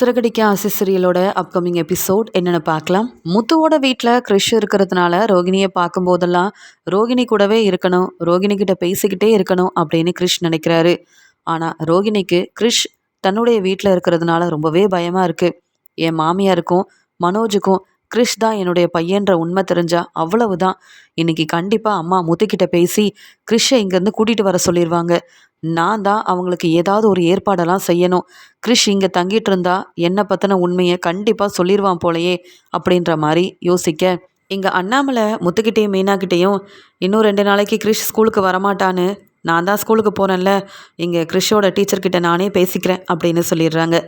சிறகடிக்க ஆசை சீரியலோட upcoming episode என்னென்னு பார்க்கலாம். முத்துவோட வீட்டில் க்ரிஷ் இருக்கிறதுனால ரோகிணியை பார்க்கும்போதெல்லாம் ரோகிணி கூடவே இருக்கணும் ரோகிணி கிட்ட பேசிக்கிட்டே இருக்கணும் அப்படின்னு கிரிஷ் நினைக்கிறாரு. ஆனால் ரோகிணிக்கு கிரிஷ் தன்னுடைய வீட்டில் இருக்கிறதுனால ரொம்பவே பயமாக இருக்குது என் மாமியாருக்கும் மனோஜுக்கும் கிரிஷ் தான் என்னுடைய பையன்ற உண்மை தெரிஞ்சா அவ்வளவுதான். இன்னைக்கு கண்டிப்பாக அம்மா முத்துக்கிட்ட பேசி கிறிஷை இங்கேருந்து கூட்டிகிட்டு வர சொல்லிடுவாங்க நான் தான் அவங்களுக்கு ஏதாவது ஒரு ஏற்பாடெல்லாம் செய்யணும். கிரிஷ் இங்கே தங்கிட்டு இருந்தா என்னை பற்றின உண்மையை கண்டிப்பாக சொல்லிடுவான் போலையே அப்படின்ற மாதிரி யோசிக்க. இங்கே அண்ணாமலை முத்துக்கிட்டேயும் மீனாக்கிட்டேயும் இன்னும் ரெண்டு நாளைக்கு கிரிஷ் ஸ்கூலுக்கு வரமாட்டான்னு நான் தான் ஸ்கூலுக்கு போகிறேன்ல இங்கே கிரிஷோட டீச்சர்கிட்ட நானே பேசிக்கிறேன் அப்படின்னு சொல்லிடுறாங்க.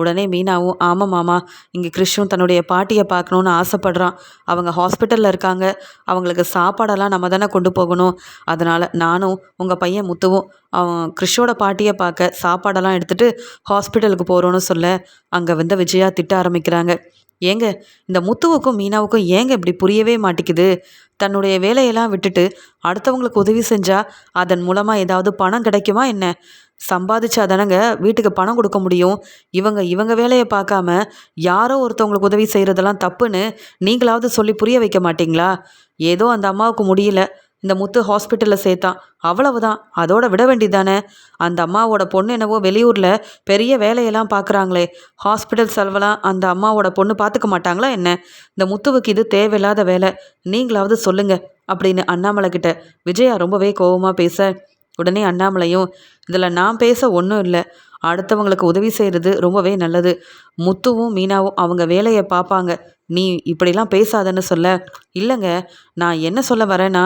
உடனே மீனாவும் ஆமாம் மாமா இங்கே கிறிஷும் தன்னுடைய பாட்டியை பார்க்கணுன்னு ஆசைப்படுறான். அவங்க ஹாஸ்பிட்டலில் இருக்காங்க. அவங்களுக்கு சாப்பாடெல்லாம் நம்ம தானே கொண்டு போகணும். அதனால் நானும் உங்கள் பையன் முத்துவும் அவன் கிறிஷோட பாட்டியை பார்க்க சாப்பாடெல்லாம் எடுத்துகிட்டு ஹாஸ்பிட்டலுக்கு போகிறோன்னு சொல்ல அங்கே வந்து விஜயா திட்ட ஆரம்பிக்கிறாங்க. ஏங்க இந்த முத்துவுக்கும் மீனாவுக்கும் ஏங்க இப்படி புரியவே மாட்டேங்குது? தன்னுடைய வேலையெல்லாம் விட்டுட்டு அடுத்தவங்களுக்கு உதவி செஞ்சால் அதன் மூலமாக ஏதாவது பணம் கிடைக்குமா என்ன? சம்பாதிச்சா தானங்க வீட்டுக்கு பணம் கொடுக்க முடியும். இவங்க இவங்க வேலையை பார்க்காம யாரோ ஒருத்தவங்களுக்கு உதவி செய்கிறதெல்லாம் தப்புன்னு நீங்களாவது சொல்லி புரிய வைக்க மாட்டிங்களா? ஏதோ அந்த அம்மாவுக்கு முடியல. இந்த முத்து ஹாஸ்பிட்டலில் சேர்த்தான். அவ்வளவுதான். அதோட விட வேண்டிதானே அந்த அம்மாவோட பொண்ணு என்னவோ வெளியூரில் பெரிய வேலையெல்லாம் பார்க்குறாங்களே. ஹாஸ்பிட்டல் செலவெல்லாம் அந்த அம்மாவோட பொண்ணு பார்த்துக்க மாட்டாங்களா என்ன? இந்த முத்துவுக்கு இது தேவையில்லாத வேலை. நீங்களாவது சொல்லுங்க. அப்படின்னு அண்ணாமலை கிட்ட விஜயா ரொம்பவே கோபமாக பேச உடனே அண்ணாமலையும் இதில் நான் பேச ஒன்றும் இல்லை. அடுத்தவங்களுக்கு உதவி செய்கிறது ரொம்பவே நல்லது. முத்துவும் மீனாவும் அவங்க வேலையை பார்ப்பாங்க நீ இப்படிலாம் பேசாதன்னு சொல்ல இல்லைங்க நான் என்ன சொல்ல வரேன்னா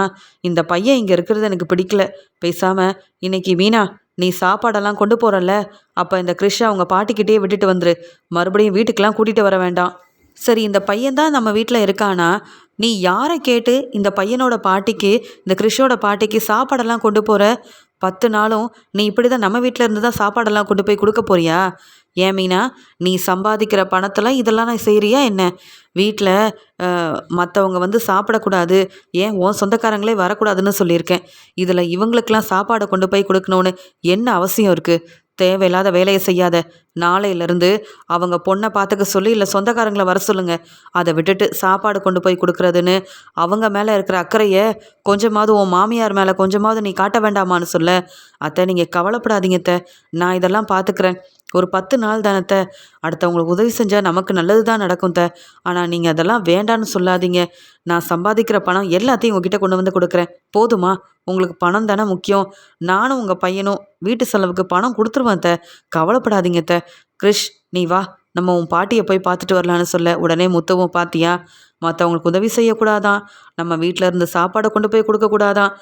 இந்த பையன் இங்கே இருக்கிறது எனக்கு பிடிக்கல. பேசாமல் இன்னைக்கு மீனா நீ சாப்பாடெல்லாம் கொண்டு போகிறல்ல அப்போ இந்த கிருஷ்ணா அவங்க பாட்டிக்கிட்டே விட்டுட்டு வந்துரு. மறுபடியும் வீட்டுக்கெலாம் கூட்டிகிட்டு வர வேண்டாம். சரி இந்த பையன் தான் நம்ம வீட்டில் இருக்கானா? நீ யாரை கேட்டு இந்த பையனோட பாட்டிக்கு இந்த கிறிஷோட பாட்டிக்கு சாப்பாடெல்லாம் கொண்டு போகிற பத்து நாளும் நீ இப்படி தான் நம்ம வீட்டில் இருந்து தான் சாப்பாடெல்லாம் கொண்டு போய் கொடுக்க போறியா? ஏன் மீனா நீ சம்பாதிக்கிற பணத்தெல்லாம் இதெல்லாம் நான் செய்கிறியா என்ன? வீட்டில் மற்றவங்க வந்து சாப்பிடக்கூடாது. ஏன் உன் சொந்தக்காரங்களே வரக்கூடாதுன்னு சொல்லியிருக்கேன். இதில் இவங்களுக்கெல்லாம் சாப்பாடை கொண்டு போய் கொடுக்கணுன்னு என்ன அவசியம் இருக்குது தேவையில்லாத வேலையை செய்யாத. நாளையிலேருந்து அவங்க பொண்ணை பார்த்துக்க சொல்லி இல்லை சொந்தக்காரங்களை வர சொல்லுங்க. அதை விட்டுட்டு சாப்பாடு கொண்டு போய் கொடுக்குறதுன்னு அவங்க மேலே இருக்கிற அக்கறையை கொஞ்சமாவது உன் மாமியார் மேலே கொஞ்சமாவது நீ காட்ட வேண்டாமான்னு சொல்ல. அத்தை நீங்கள் கவலைப்படாதீங்க அத்தை. நான் இதெல்லாம் பார்த்துக்கிறேன். ஒரு பத்து நாள் தானத்தை அடுத்தவங்களுக்கு உதவி செஞ்சால் நமக்கு நல்லது தான் நடக்கும் த. ஆனால் நீங்கள் அதெல்லாம் வேண்டான்னு சொல்லாதீங்க. நான் சம்பாதிக்கிற பணம் எல்லாத்தையும் உங்ககிட்ட கொண்டு வந்து கொடுக்குறேன். போதுமா? உங்களுக்கு பணம் தானே முக்கியம். நானும் உங்கள் பையனும் வீட்டு செலவுக்கு பணம் கொடுத்துருவேன் த. கவலைப்படாதீங்க த. கிரிஷ் நீ வா. நம்ம உன் பாட்டியை போய் பார்த்துட்டு வரலான்னு சொல்ல. உடனே முத்தவும் பார்த்தியா மற்றவங்களுக்கு உதவி செய்யக்கூடாதான். நம்ம வீட்டில் இருந்து சாப்பாடை கொண்டு போய் கொடுக்கக்கூடாதான்.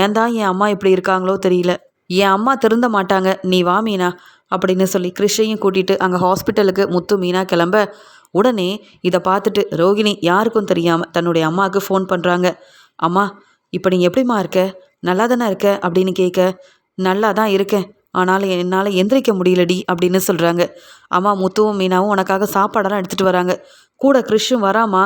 ஏன் தான் என் அம்மா இப்படி இருக்காங்களோ தெரியல. என் அம்மா திருந்த மாட்டாங்க. நீ வா மீனா. அப்படின்னு சொல்லி கிறிஷையும் கூட்டிகிட்டு அங்கே ஹாஸ்பிட்டலுக்கு முத்து மீனா கிளம்ப உடனே இதை பார்த்துட்டு ரோகிணி யாருக்கும் தெரியாமல் தன்னுடைய அம்மாவுக்கு ஃபோன் பண்ணுறாங்க அம்மா இப்போ நீங்கள் எப்படிம்மா இருக்க? நல்லா தானே இருக்க? அப்படின்னு கேட்க நல்லா தான் இருக்கேன். ஆனால் என்னால் எந்திரிக்க முடியலடி அப்படின்னு சொல்கிறாங்க அம்மா முத்துவும் மீனாவும் உனக்காக சாப்பாடெல்லாம் எடுத்துகிட்டு வராங்க. கூட கிறிஷும் வராமா?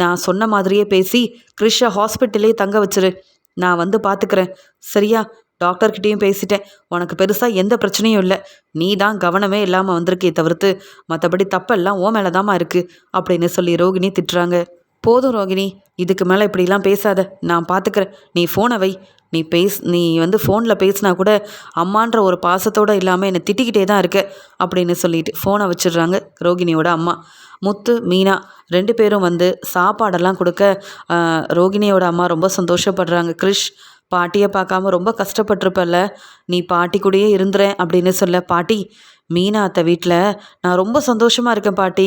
நான் சொன்ன மாதிரியே பேசி கிறிஷை ஹாஸ்பிட்டலே தங்க வச்சிரு. நான் வந்து பார்த்துக்கிறேன் சரியா? டாக்டர்கிட்டையும் பேசிட்டேன். உனக்கு பெருசாக எந்த பிரச்சனையும் இல்லை. நீ தான் கவனமே இல்லாமல் வந்திருக்கே தவிர்த்து மற்றபடி தப்பெல்லாம் ஓ மேலே தாம்மா இருக்குது அப்படின்னு சொல்லி ரோகிணி திட்டுறாங்க. போதும் ரோகிணி இதுக்கு மேலே இப்படிலாம் பேசாத. நான் பார்த்துக்கிறேன் நீ ஃபோனை வை. நீ பேஸ் நீ வந்து ஃபோனில் பேசினா கூட அம்மான்ற ஒரு பாசத்தோடு இல்லாமல் என்னை திட்டிக்கிட்டே தான் இருக்க அப்படின்னு சொல்லிட்டு ஃபோனை வச்சிடுறாங்க ரோகிணியோட அம்மா. முத்து மீனா ரெண்டு பேரும் வந்து சாப்பாடெல்லாம் கொடுக்க ரோகிணியோட அம்மா ரொம்ப சந்தோஷப்படுறாங்க. கிரிஷ் பாட்டியை பார்க்காம ரொம்ப கஷ்டப்பட்டிருப்பல்ல நீ பாட்டி கூடயே இருந்துறேன் அப்படின்னு சொல்ல பாட்டி மீனா அத்தை வீட்டில் நான் ரொம்ப சந்தோஷமாக இருக்கேன் பாட்டி.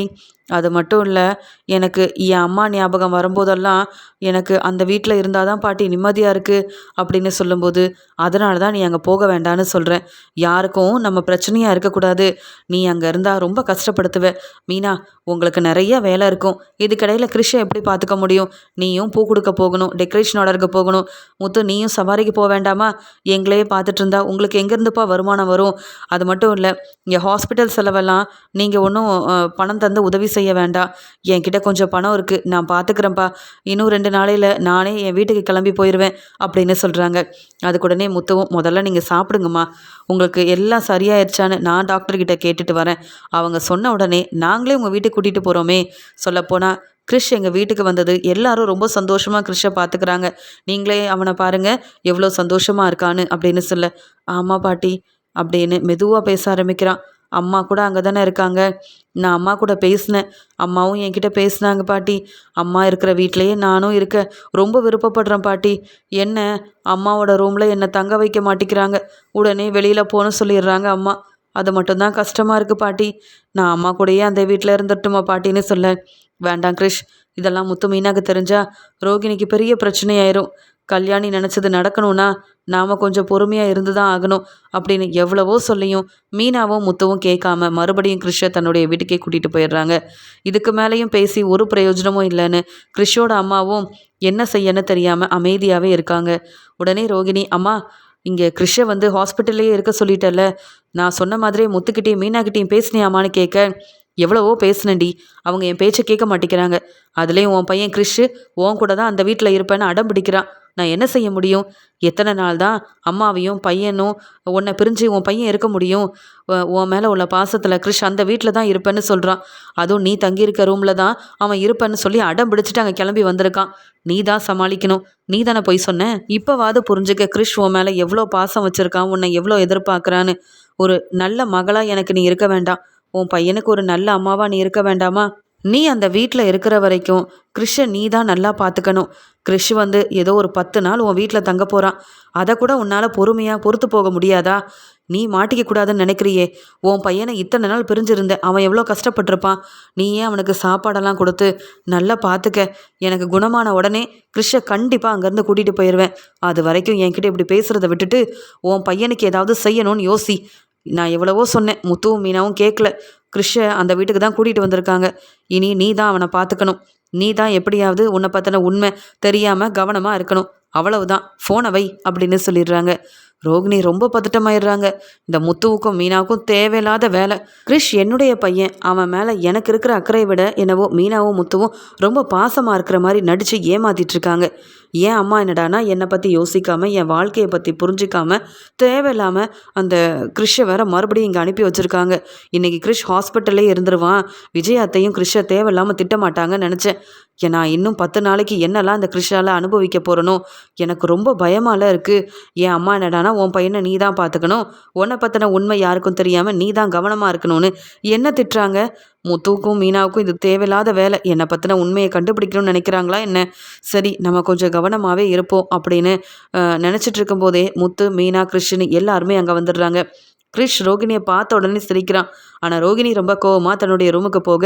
அது மட்டும் இல்லை எனக்கு என் அம்மா ஞாபகம் வரும்போதெல்லாம் எனக்கு அந்த வீட்டில் இருந்தால் தான் பாட்டி நிம்மதியாக இருக்குது அப்படின்னு சொல்லும்போது அதனால தான் நீ அங்கே போக வேண்டான்னு சொல்கிறேன் யாருக்கும் நம்ம பிரச்சனையாக இருக்கக்கூடாது. நீ அங்கே இருந்தால் ரொம்ப கஷ்டப்படுத்துவ. மீனா உங்களுக்கு நிறைய வேலை இருக்கும். இதுக்கடையில் கிருஷை எப்படி பார்த்துக்க முடியும்? நீயும் பூ கொடுக்க போகணும் டெக்கரேஷன் ஆர்டருக்கு போகணும். முத்து நீயும் சவாரிக்கு போக வேண்டாமா? எங்களையே பார்த்துட்டு இருந்தா உங்களுக்கு எங்கேருந்துப்பா வருமானம் வரும்? அது மட்டும் இல்லை இங்கே ஹாஸ்பிட்டல் செலவெல்லாம் நீங்கள் ஒன்றும் பணம் தந்து உதவி செய்ய வேண்டாம் என்கிட்ட கொஞ்சம் பணம் இருக்குது நான் பார்த்துக்கிறேன்ப்பா இன்னும் ரெண்டு நாளையில் நானே என் வீட்டுக்கு கிளம்பி போயிடுவேன் அப்படின்னு சொல்கிறாங்க அதுக்கு உடனே முதல்ல நீங்கள் சாப்பிடுங்கம்மா. உங்களுக்கு எல்லாம் சரியாயிருச்சான்னு நான் டாக்டர்கிட்ட கேட்டுட்டு வரேன். அவங்க சொன்ன உடனே நாங்களே உங்கள் வீட்டுக்கு கூட்டிகிட்டு போகிறோமே சொல்லப்போனால் கிறிஷ் எங்கள் வீட்டுக்கு வந்தது. எல்லாரும் ரொம்ப சந்தோஷமாக கிறிஷை பார்த்துக்கிறாங்க நீங்களே அவனை பாருங்கள் எவ்வளோ சந்தோஷமாக இருக்கான்னு அப்படின்னு சொல்ல ஆமாம் பாட்டி அப்படின்னு மெதுவாக பேச ஆரம்பிக்கிறான். அம்மா கூட அங்கே தானே இருக்காங்க. நான் அம்மா கூட பேசினேன். அம்மாவும் என்கிட்ட பேசினாங்க பாட்டி. அம்மா இருக்கிற வீட்லேயே நானும் இருக்க ரொம்ப விருப்பப்படுறேன் பாட்டி. என்ன? அம்மாவோட ரூமில் என்னை தங்க வைக்க மாட்டேங்கிறாங்க உடனே வெளியில் போன சொல்லிடுறாங்க அம்மா. அது மட்டும்தான் கஷ்டமாக இருக்குது பாட்டி. நான் அம்மா கூடயே அந்த வீட்டில் இருந்துட்டுமா பாட்டின்னு சொல்ல வேண்டாம் கிரிஷ். இதெல்லாம் முத்து மீனாக்கு தெரிஞ்சால் ரோகிணிக்கு பெரிய பிரச்சனையாயிரும். கல்யாணி நினச்சது நடக்கணும்னா நாம் கொஞ்சம் பொறுமையாக இருந்து தான் ஆகணும் அப்படின்னு எவ்வளவோ சொல்லியும் மீனாவும் முத்துவும் கேட்காம மறுபடியும் கிறிஷை தன்னுடைய வீட்டுக்கே கூட்டிகிட்டு போயிடுறாங்க. இதுக்கு மேலேயும் பேசி ஒரு பிரயோஜனமும் இல்லைன்னு கிறிஷோட அம்மாவும் என்ன செய்யன்னு தெரியாமல் அமைதியாகவே இருக்காங்க. உடனே ரோகிணி அம்மா இங்கே கிறிஷை வந்து ஹாஸ்பிட்டல்லையே இருக்க சொல்லிட்டல நான் சொன்ன மாதிரியே முத்துக்கிட்டேயும் மீனாக்கிட்டேயும் பேசினியாமான்னு கேட்க எவ்வளவோ பேசுனேன்டி. அவங்க என் பேச்சை கேட்க மாட்டேங்கிறாங்க. அதுலேயும் உன் பையன் கிறிஷு உன் கூட தான் அந்த வீட்டில் இருப்பேன்னு அடம் பிடிக்கிறான். நான் என்ன செய்ய முடியும்? எத்தனை நாள் தான் அம்மாவையும் பையனும் உன்னை பிரிஞ்சு உன் பையன் இருக்க முடியும்? உன் மேலே உள்ள பாசத்தில் கிருஷ் அந்த வீட்டில் தான் இருப்பேன்னு சொல்கிறான் அதுவும் நீ தங்கியிருக்க ரூமில் தான் அவன் இருப்பேன்னு சொல்லி அடம் பிடிச்சிட்டு அங்கே கிளம்பி வந்திருக்கான். நீ தான் சமாளிக்கணும். நீ தானே போய் சொன்ன? இப்போவாது புரிஞ்சுக்க கிருஷ் உன் மேலே எவ்வளோ பாசம் வச்சுருக்கான் உன்னை எவ்வளோ எதிர்பார்க்குறான்னு. ஒரு நல்ல மகளாக எனக்கு நீ இருக்க வேண்டாம். உன் பையனுக்கு ஒரு நல்ல அம்மாவாக நீ இருக்க வேண்டாமா? நீ அந்த வீட்டில் இருக்கிற வரைக்கும் கிறிஷை நீ தான் நல்லா பார்த்துக்கணும் கிறிஷ் வந்து ஏதோ ஒரு பத்து நாள் உன் வீட்டில் தங்க போகிறான் அதை கூட உன்னால் பொறுமையாக பொறுத்து போக முடியாதா? நீ மாட்டிக்க கூடாதுன்னு நினைக்கிறியே. உன் பையனை இத்தனை நாள் பிரிஞ்சிருந்த அவன் எவ்வளோ கஷ்டப்பட்டிருப்பான்? நீ ஏன் அவனுக்கு சாப்பாடெல்லாம் கொடுத்து நல்லா பார்த்துக்க எனக்கு குணமான உடனே கிறிஷை கண்டிப்பாக அங்கேருந்து கூட்டிகிட்டு போயிடுவேன் அது வரைக்கும் என்கிட்ட இப்படி பேசுகிறத விட்டுட்டு உன் பையனுக்கு ஏதாவது செய்யணும்னு யோசி. நான் எவ்வளவோ சொன்னேன் முத்துவும் மீனாவும் கேட்கல கிறிஷை அந்த வீட்டுக்கு தான் கூட்டிகிட்டு வந்திருக்காங்க. இனி நீ தான் அவனை பார்த்துக்கணும் நீ தான் எப்படியாவது உன்னை பற்றின உண்மை தெரியாமல் கவனமாக இருக்கணும். அவ்வளவுதான். ஃபோனை வை அப்படின்னு சொல்லிடுறாங்க. ரோகிணி ரொம்ப பதட்டமாயிடுறாங்க. இந்த முத்துவுக்கும் மீனாவுக்கும் தேவையில்லாத வேலை. கிரிஷ் என்னுடைய பையன். அவன் மேலே எனக்கு இருக்கிற அக்கறையை விட என்னவோ மீனாவும் முத்துவும் ரொம்ப பாசமாக இருக்கிற மாதிரி நடித்து ஏமாத்திட்டு இருக்காங்க ஏன் அம்மா என்னடானா என்னை பற்றி யோசிக்காமல் என் வாழ்க்கையை பற்றி புரிஞ்சிக்காம தேவையில்லாமல் அந்த கிறிஷை வேற மறுபடியும் இங்கே அனுப்பி வச்சுருக்காங்க. இன்றைக்கி கிறிஷ் ஹாஸ்பிட்டல்லே இருந்துருவான். விஜயாத்தையும் கிறிஷை தேவையில்லாமல் திட்டமாட்டாங்கன்னு நினச்சேன். நான் இன்னும் பத்து நாளைக்கு என்னெல்லாம் அந்த கிறிஷால் அனுபவிக்க போகிறனோ எனக்கு ரொம்ப பயமாலாம் இருக்குது என் அம்மா என்னடானா உன் பையனை நீ தான் பார்த்துக்கணும் உன்னை பற்றின உண்மை யாருக்கும் தெரியாமல் நீ தான் கவனமாக இருக்கணும்னு. என்ன திட்டுறாங்க? முத்துக்கும் மீனாவுக்கும் இது தேவையில்லாத வேலை. என்னை பற்றின உண்மையை கண்டுபிடிக்கணும்னு நினைக்கிறாங்களா என்ன? சரி நம்ம கொஞ்சம் கவனமாகவே இருப்போம் அப்படின்னு நினச்சிட்டு இருக்கும்போதே முத்து மீனா கிருஷ்ணு எல்லாருமே அங்கே வந்துடுறாங்க. கிரிஷ் ரோகிணியை பார்த்த உடனே சிரிக்கிறான். ஆனால் ரோகிணி ரொம்ப கோவமாக தன்னுடைய ரூமுக்கு போக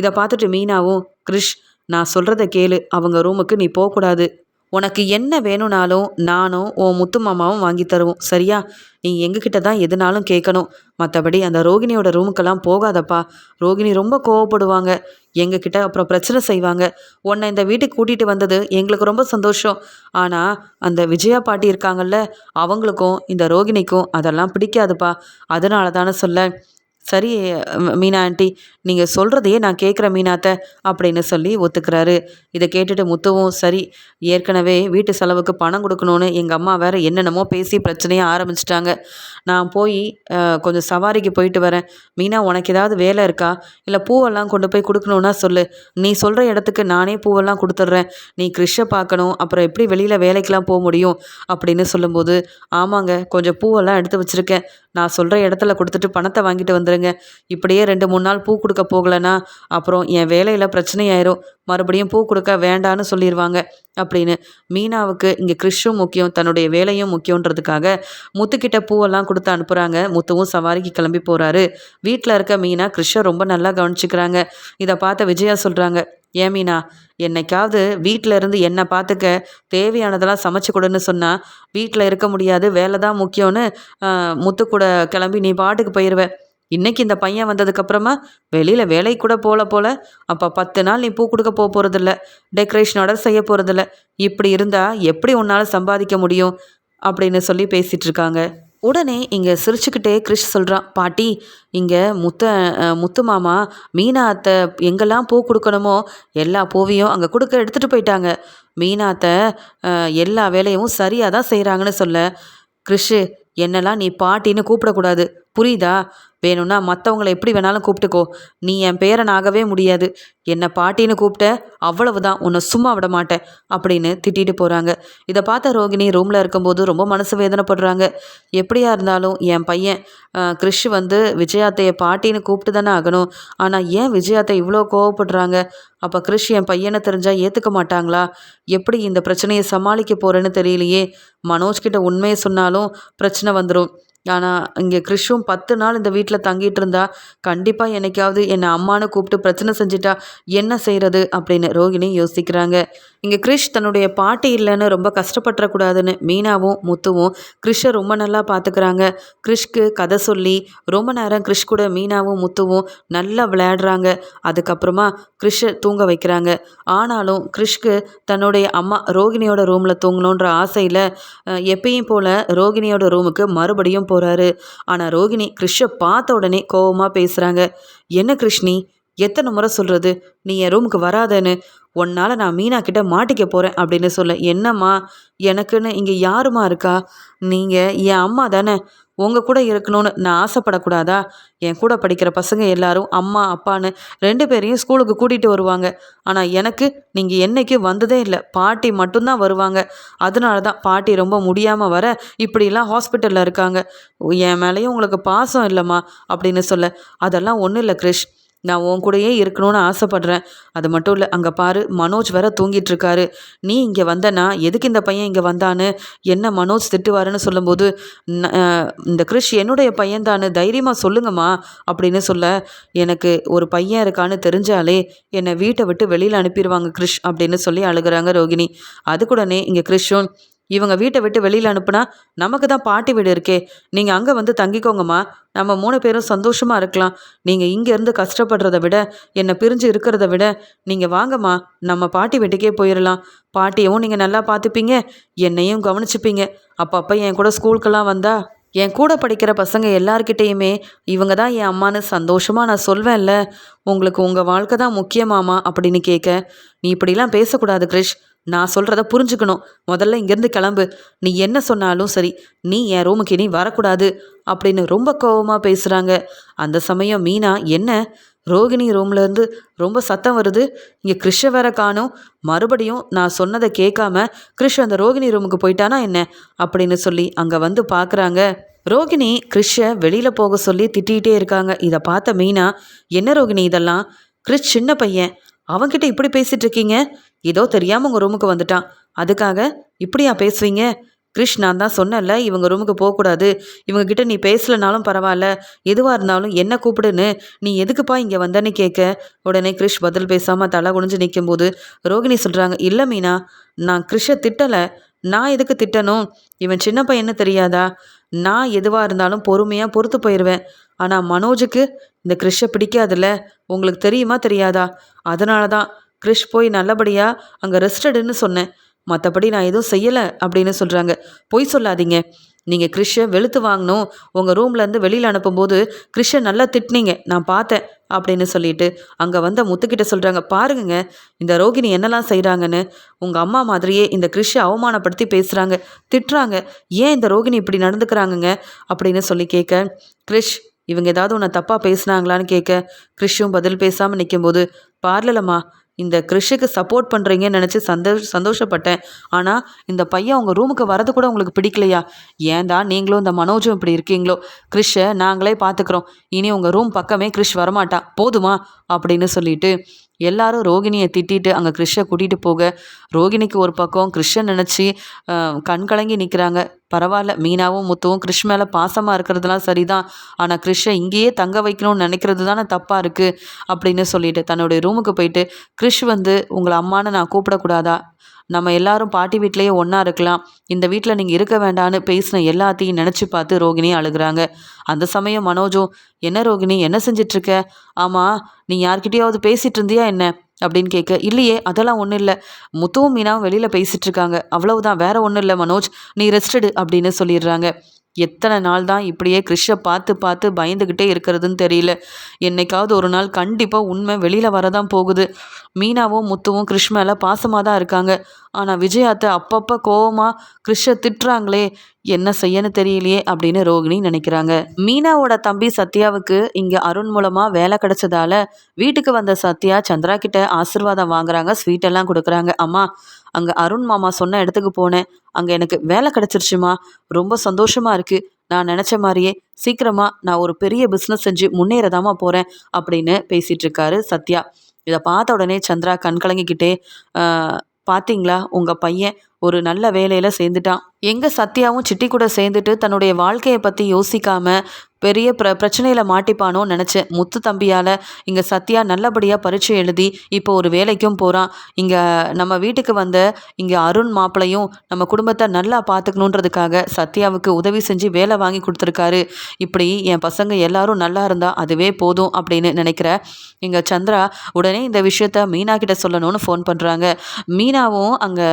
இதை பார்த்துட்டு மீனாவும் கிரிஷ் நான் சொல்கிறத கேளு. அவங்க ரூமுக்கு நீ போகக்கூடாது. உனக்கு என்ன வேணும்னாலும் நானும் உன் முத்து மாமாவும் வாங்கி தருவோம். சரியா? நீ எங்ககிட்ட தான் எதுனாலும் கேட்கணும். மற்றபடி அந்த ரோகிணியோட ரூமுக்கெல்லாம் போகாதப்பா. ரோகிணி ரொம்ப கோவப்படுவாங்க. எங்ககிட்ட அப்புறம் பிரச்சனை செய்வாங்க. உன்னை இந்த வீட்டுக்கு கூட்டிகிட்டு வந்தது எங்களுக்கு ரொம்ப சந்தோஷம். ஆனால் அந்த விஜயா பாட்டி இருக்காங்கல்ல அவங்களுக்கும் இந்த ரோகிணிக்கும் அதெல்லாம் பிடிக்காதுப்பா. அதனால தானே சொல்ல சரி மீனா ஆண்டி நீங்கள் சொல்கிறதையே நான் கேட்குறேன் மீனாத்த அப்படின்னு சொல்லி ஒத்துக்கிறாரு. இதை கேட்டுட்டு முத்துவும் சரி ஏற்கனவே வீட்டு செலவுக்கு பணம் கொடுக்கணுன்னு எங்கள் அம்மா வேறு என்னென்னமோ பேசி பிரச்சனையாக ஆரம்பிச்சிட்டாங்க. நான் போய் கொஞ்சம் சவாரிக்கு போயிட்டு வரேன். மீனா உனக்கு ஏதாவது வேலை இருக்கா? இல்லை பூவெல்லாம் கொண்டு போய் கொடுக்கணுன்னா சொல்லு. நீ சொல்கிற இடத்துக்கு நானே பூவெல்லாம் கொடுத்துட்றேன். நீ கிறிஷை பார்க்கணும் அப்புறம் எப்படி வெளியில் வேலைக்கெலாம் போக முடியும்? அப்படின்னு சொல்லும்போது ஆமாங்க கொஞ்சம் பூவெல்லாம் எடுத்து வச்சுருக்கேன். நான் சொல்கிற இடத்துல கொடுத்துட்டு பணத்தை வாங்கிட்டு வந்துடுங்க இப்படியே ரெண்டு மூணு நாள் பூ கொடுக்க போகலன்னா அப்புறம் என் வேலையில் பிரச்சனையாயிரும். மறுபடியும் பூ கொடுக்க வேண்டான்னு சொல்லிடுவாங்க அப்படின்னு மீனாவுக்கு இங்கே கிறிஷும் முக்கியம் தன்னுடைய வேலையும் முக்கியன்றதுக்காக முத்துக்கிட்ட பூவெல்லாம் கொடுத்து அனுப்புகிறாங்க முத்துவும் சவாரிக்கு கிளம்பி போகிறாரு வீட்டில் இருக்க மீனா கிறிஷை ரொம்ப நல்லா கவனிச்சிக்கிறாங்க. இதை பார்த்த விஜயா சொல்கிறாங்க ஏன் மீனா என்னைக்காவது வீட்டில் இருந்து என்னை பார்த்துக்க. தேவையானதெல்லாம் சமைச்சு கொடுன்னு சொன்னால் வீட்டில் இருக்க முடியாது. வேலை தான் முக்கியம்னு முத்து கூட கிளம்பி நீ பாட்டுக்கு போயிடுவேன் இன்னைக்கு இந்த பையன் வந்ததுக்கப்புறமா வெளியில் வேலைக்கு கூட போல போல. அப்போ பத்து நாள் நீ பூ கொடுக்க போக போகிறதில்ல டெக்கரேஷன் ஆர்டர் செய்ய போகிறதில்ல இப்படி இருந்தால் எப்படி உன்னால் சம்பாதிக்க முடியும்? அப்படின்னு சொல்லி பேசிகிட்டு இருக்காங்க. உடனே இங்கே சிரிச்சுக்கிட்டே கிறிஷ் சொல்கிறான் பாட்டி இங்கே முத்த முத்து மாமா மீனா அத்தை எங்கெல்லாம் பூ கொடுக்கணுமோ எல்லா பூவையும் அங்கே கொடுக்க எடுத்துகிட்டு போயிட்டாங்க. மீனா அத்தை எல்லா வேலையும் சரியாக தான் செய்கிறாங்கன்னு சொல்ல. கிறிஷு என்னெல்லாம் நீ பாட்டின்னு கூப்பிடக்கூடாது. புரியுதா? வேணும்னா மற்றவங்கள எப்படி வேணாலும் கூப்பிட்டுக்கோ. நீ என் பேரனாகவே முடியாது. என்னை பாட்டின்னு கூப்பிட்ட அவ்வளவுதான். உன்னை சும்மா விட மாட்டேன் அப்படின்னு திட்டிட்டு போகிறாங்க இதை பார்த்த ரோகிணி ரூமில் இருக்கும்போது ரொம்ப மனசு வேதனைப்படுறாங்க. எப்படியா இருந்தாலும் என் பையன் கிறிஷ் வந்து விஜயாத்தையை பாட்டின்னு கூப்பிட்டு தானே ஆகணும். ஆனால் ஏன் விஜயாத்தை இவ்வளோ கோவப்படுறாங்க? அப்போ கிறிஷ் என் பையனை தெரிஞ்சால் ஏற்றுக்க மாட்டாங்களா? எப்படி இந்த பிரச்சனையை சமாளிக்க போகிறேன்னு தெரியலையே. மனோஜ் கிட்ட உண்மையை சொன்னாலும் பிரச்சனை வந்துடும் ஆனால் இங்கே கிறிஷும் பத்து நாள் இந்த வீட்டில் தங்கிட்டு இருந்தா கண்டிப்பாக என்னைக்காவது என்னை அம்மானு கூப்பிட்டு பிரச்சனை செஞ்சுட்டா என்ன செய்கிறது அப்படின்னு ரோகிணி யோசிக்கிறாங்க. இங்கே கிறிஷ் தன்னுடைய பாட்டி இல்லைன்னு ரொம்ப கஷ்டப்பட்டுறக்கூடாதுன்னு மீனாவும் முத்துவும் கிறிஷை ரொம்ப நல்லா பார்த்துக்கிறாங்க. கிறிஷ்க்கு கதை சொல்லி ரொம்ப நேரம் கிறிஷ் கூட மீனாவும் முத்துவும் நல்லா விளையாடுறாங்க. அதுக்கப்புறமா கிறிஷை தூங்க வைக்கிறாங்க. ஆனாலும் கிறிஷ்க்கு தன்னுடைய அம்மா ரோகிணியோட ரூமில் தூங்கணுன்ற ஆசையில் எப்பயும் போல் ரோகிணியோட ரூமுக்கு மறுபடியும் போ போகிறாரு ஆனால் ரோகிணி கிறிஷை பார்த்த உடனே கோவமாக பேசுகிறாங்க என்ன கிருஷ்ணி எத்தனை முறை சொல்கிறது நீ என் ரூமுக்கு வராதேன்னு. உன்னால் நான் மீனா கிட்ட மாட்டிக்க போகிறேன் அப்படின்னு சொல்ல என்னம்மா எனக்குன்னு இங்கே யாருமா இருக்கா? நீங்கள் என் அம்மா தானே. உங்கள் கூட இருக்கணும்னு நான் ஆசைப்படக்கூடாதா? என் கூட படிக்கிற பசங்க எல்லாரும் அம்மா அப்பான்னு ரெண்டு பேரையும் ஸ்கூலுக்கு கூட்டிகிட்டு வருவாங்க. ஆனால் எனக்கு நீங்கள் என்னைக்கும் வந்ததே இல்லை. பாட்டி மட்டும்தான் வருவாங்க. அதனால தான் பாட்டி ரொம்ப முடியாமல் வர இப்படிலாம் ஹாஸ்பிட்டலில் இருக்காங்க. என் மேலேயும் உங்களுக்கு பாசம் இல்லைம்மா அப்படின்னு சொல்ல. அதெல்லாம் ஒன்றும் இல்லை கிரிஷ். நான் உன் கூடயே இருக்கணும்னு ஆசைப்பட்றேன். அது மட்டும் இல்லை அங்கே பாரு மனோஜ் வேற தூங்கிட்டு இருக்காரு நீ இங்கே வந்தனா எதுக்கு இந்த பையன் இங்கே வந்தான்னு என்ன மனோஜ் திட்டுவாருன்னு சொல்லும்போது இந்த கிறிஷ் என்னுடைய பையன்தானு தைரியமாக சொல்லுங்கம்மா அப்படின்னு சொல்ல எனக்கு ஒரு பையன் இருக்கான்னு தெரிஞ்சாலே என்னை வீட்டை விட்டு வெளியில் அனுப்பிடுவாங்க கிறிஷ் அப்படின்னு சொல்லி அழுகுறாங்க ரோகிணி. அதுக்குடனே இங்கே கிறிஷும் இவங்க வீட்டை விட்டு வெளியில் அனுப்புனா நமக்கு தான் பாட்டி வீடு இருக்கே. நீங்கள் அங்கே வந்து தங்கிக்கோங்கம்மா. நம்ம மூணு பேரும் சந்தோஷமாக இருக்கலாம். நீங்கள் இங்கேருந்து கஷ்டப்படுறத விட என்னை பிரிஞ்சு இருக்கிறத விட நீங்கள் வாங்கம்மா. நம்ம பாட்டி வீட்டுக்கே போயிடலாம் பாட்டியவும் நீங்கள் நல்லா பார்த்துப்பீங்க. என்னையும் கவனிச்சுப்பீங்க. அப்பப்போ என் கூட ஸ்கூலுக்கெல்லாம் வந்தா என் கூட படிக்கிற பசங்க எல்லார்கிட்டேயுமே இவங்க தான் என் அம்மான்னு சந்தோஷமாக நான் சொல்வேன்ல. உங்களுக்கு உங்கள் வாழ்க்கை தான் முக்கியமாமா அப்படின்னு கேட்க நீ இப்படிலாம் பேசக்கூடாது கிரிஷ். நான் சொல்கிறத புரிஞ்சுக்கணும். முதல்ல இங்கேருந்து கிளம்பு. நீ என்ன சொன்னாலும் சரி நீ என் ரூமுக்கு இனி வரக்கூடாது அப்படின்னு ரொம்ப கோவமாக பேசுகிறாங்க அந்த சமயம் மீனா என்ன? ரோகிணி ரூம்லேருந்து ரொம்ப சத்தம் வருது. இங்கே கிருஷ வேற காணும். மறுபடியும் நான் சொன்னதை கேட்காம கிருஷ் அந்த ரோகிணி ரூமுக்கு போயிட்டானா என்ன? அப்படின்னு சொல்லி அங்கே வந்து பார்க்குறாங்க ரோகிணி கிறிஷை வெளியில் போக சொல்லி திட்டிகிட்டே இருக்காங்க. இதை பார்த்த மீனா என்ன ரோகிணி இதெல்லாம்? கிறிஷ் சின்ன பையன். அவன்கிட்ட இப்படி பேசிகிட்டு இருக்கீங்க? ஏதோ தெரியாமல் உங்கள் ரூமுக்கு வந்துட்டான். அதுக்காக இப்படியா பேசுவீங்க கிருஷ் நான் தான் சொன்னேன்ல இவங்க ரூமுக்கு போகக்கூடாது. இவங்க கிட்ட நீ பேசலனாலும் பரவாயில்ல. எதுவாக இருந்தாலும் என்ன கூப்பிடுன்னு நீ எதுக்குப்பா இங்கே வந்தேன்னு கேட்க? உடனே கிருஷ் பதில் பேசாமல் தலை குனிஞ்சு நிற்கும்போது ரோகிணி சொல்கிறாங்க இல்லை மீனா நான் கிறிஷை திட்டலை. நான் எதுக்கு திட்டணும் இவன் சின்ன பையன்னு தெரியாதா? நான் எதுவாக இருந்தாலும் பொறுமையாக பொறுத்து போயிடுவேன் ஆனால் மனோஜுக்கு இந்த கிறிஷை பிடிக்காதுல்ல. உங்களுக்கு தெரியுமா தெரியாதா? அதனால தான் கிறிஷ் போய் நல்லபடியாக அங்கே ரெஸ்டடுன்னு சொன்னேன். மற்றபடி நான் எதுவும் செய்யலை அப்படின்னு சொல்கிறாங்க பொய் சொல்லாதீங்க. நீங்கள் கிறிஷை வெளுத்து வாங்கணும். உங்கள் ரூம்லேருந்து வெளியில் அனுப்பும்போது கிறிஷை நல்லா திட்டினீங்க. நான் பார்த்தேன் அப்படின்னு சொல்லிட்டு அங்கே வந்த முத்துக்கிட்ட சொல்கிறாங்க பாருங்கங்க இந்த ரோகிணி என்னெல்லாம் செய்கிறாங்கன்னு உங்கள் அம்மா மாதிரியே இந்த கிறிஷை அவமானப்படுத்தி பேசுகிறாங்க திட்டுறாங்க. ஏன் இந்த ரோகிணி இப்படி நடந்துக்கிறாங்கங்க? அப்படின்னு சொல்லி கேட்க கிறிஷ் இவங்க ஏதாவது உன்னை தப்பாக பேசுனாங்களான்னு கேட்க கிறிஷும் பதில் பேசாமல் நிற்கும்போது பார்லலம்மா இந்த கிறிஷுக்கு சப்போர்ட் பண்ணுறீங்கன்னு நினச்சி சந்தோஷ சந்தோஷப்பட்டேன். ஆனால் இந்த பையன் உங்கள் ரூமுக்கு வரது கூட உங்களுக்கு பிடிக்கலையா? ஏன் தான் நீங்களும் இந்த மனோஜும் இப்படி இருக்கீங்களோ? கிறிஷை நாங்களே பார்த்துக்குறோம் இனி உங்கள் ரூம் பக்கமே கிறிஷ் வரமாட்டா. போதுமா? அப்படின்னு சொல்லிட்டு எல்லாரும் ரோகிணியை திட்டிட்டு அங்கே கிறிஷை கூட்டிகிட்டு போக. ரோகிணிக்கு ஒரு பக்கம் கிறிஷை நினச்சி கண் கலங்கி நிற்கிறாங்க பரவாயில்ல மீனாவும் முத்துவும் கிறிஷ் மேலே பாசமாக இருக்கிறதுலாம் சரிதான். ஆனால் கிறிஷை இங்கேயே தங்க வைக்கணும்னு நினைக்கிறது தானே தப்பாக இருக்குது அப்படின்னு சொல்லிட்டு தன்னுடைய ரூமுக்கு போயிட்டு கிறிஷ் வந்து உங்களை அம்மான்னு நான் கூப்பிடக்கூடாதா? நம்ம எல்லாரும் பாட்டி வீட்லேயே ஒன்றா இருக்கலாம். இந்த வீட்டில் நீங்கள் இருக்க வேண்டான்னு பேசின எல்லாத்தையும் நினச்சி பார்த்து ரோகிணி அழுகுறாங்க. அந்த சமயம் மனோஜும் என்ன ரோகிணி என்ன செஞ்சிட்ருக்க? ஆமாம் நீ யார்கிட்டயாவது பேசிகிட்டு இருந்தியா என்ன? அப்படின்னு கேட்க இல்லையே அதெல்லாம் ஒன்றும் இல்லை. முத்துவும் மீனாவும் வெளியில் பேசிகிட்டு இருக்காங்க அவ்வளவுதான் வேற ஒன்றும் இல்லை மனோஜ். நீ ரெஸ்டடு அப்படின்னு சொல்லிடுறாங்க. எத்தனை நாள் தான் இப்படியே கிறிஷை பார்த்து பார்த்து பயந்துக்கிட்டே இருக்கிறதுன்னு தெரியல. என்னைக்காவது ஒரு நாள் கண்டிப்பாக உண்மை வெளியில் வரதான் போகுது. மீனாவும் முத்துவும் கிறிஷ் மேலே பாசமாக தான் இருக்காங்க. ஆனால் விஜயாத்தை அப்பப்போ கோவமாக கிறிஷை திட்டுறாங்களே என்ன செய்யன்னு தெரியலையே அப்படின்னு ரோகிணி நினைக்கிறாங்க. மீனாவோட தம்பி சத்யாவுக்கு இங்கே அருண் மூலமாக வேலை கிடைச்சதால வீட்டுக்கு வந்த சத்யா சந்திரா கிட்ட ஆசிர்வாதம் வாங்குறாங்க ஸ்வீட் எல்லாம் கொடுக்குறாங்க. அம்மா அங்கே அருண் மாமா சொன்ன இடத்துக்கு போனேன். அங்கே எனக்கு வேலை கிடச்சிருச்சுமா. ரொம்ப சந்தோஷமாக இருக்குது நான் நினச்ச மாதிரியே சீக்கிரமாக நான் ஒரு பெரிய பிஸ்னஸ் செஞ்சு முன்னேறதாமா போகிறேன் அப்படின்னு பேசிகிட்ருக்காரு சத்யா. இதை பார்த்த உடனே சந்திரா கண் கலங்கிக்கிட்டே பார்த்தீங்களா உங்கள் பையன் ஒரு நல்ல வேலையில் சேர்ந்துட்டான். எங்கே சத்யாவும் சிட்டி கூட சேர்ந்துட்டு தன்னுடைய வாழ்க்கையை பற்றி யோசிக்காமல் பெரிய பிர பிரச்சனையில் மாட்டிப்பானோன்னு நினச்சேன். முத்து தம்பியால் இங்கே சத்யா நல்லபடியாக பரீட்சை எழுதி இப்போ ஒரு வேலைக்கும் போகிறான் இங்கே நம்ம வீட்டுக்கு வந்த இங்கே அருண் மாப்பிளையும் நம்ம குடும்பத்தை நல்லா பார்த்துக்கணுன்றதுக்காக சத்யாவுக்கு உதவி செஞ்சு வேலை வாங்கி கொடுத்துருக்காரு. இப்படி என் பசங்க எல்லாரும் நல்லா இருந்தால் அதுவே போதும் அப்படின்னு நினைக்கிற இங்கே சந்திரா உடனே இந்த விஷயத்த மீனா கிட்ட சொல்லணும்னு ஃபோன் பண்ணுறாங்க மீனாவும் அங்கே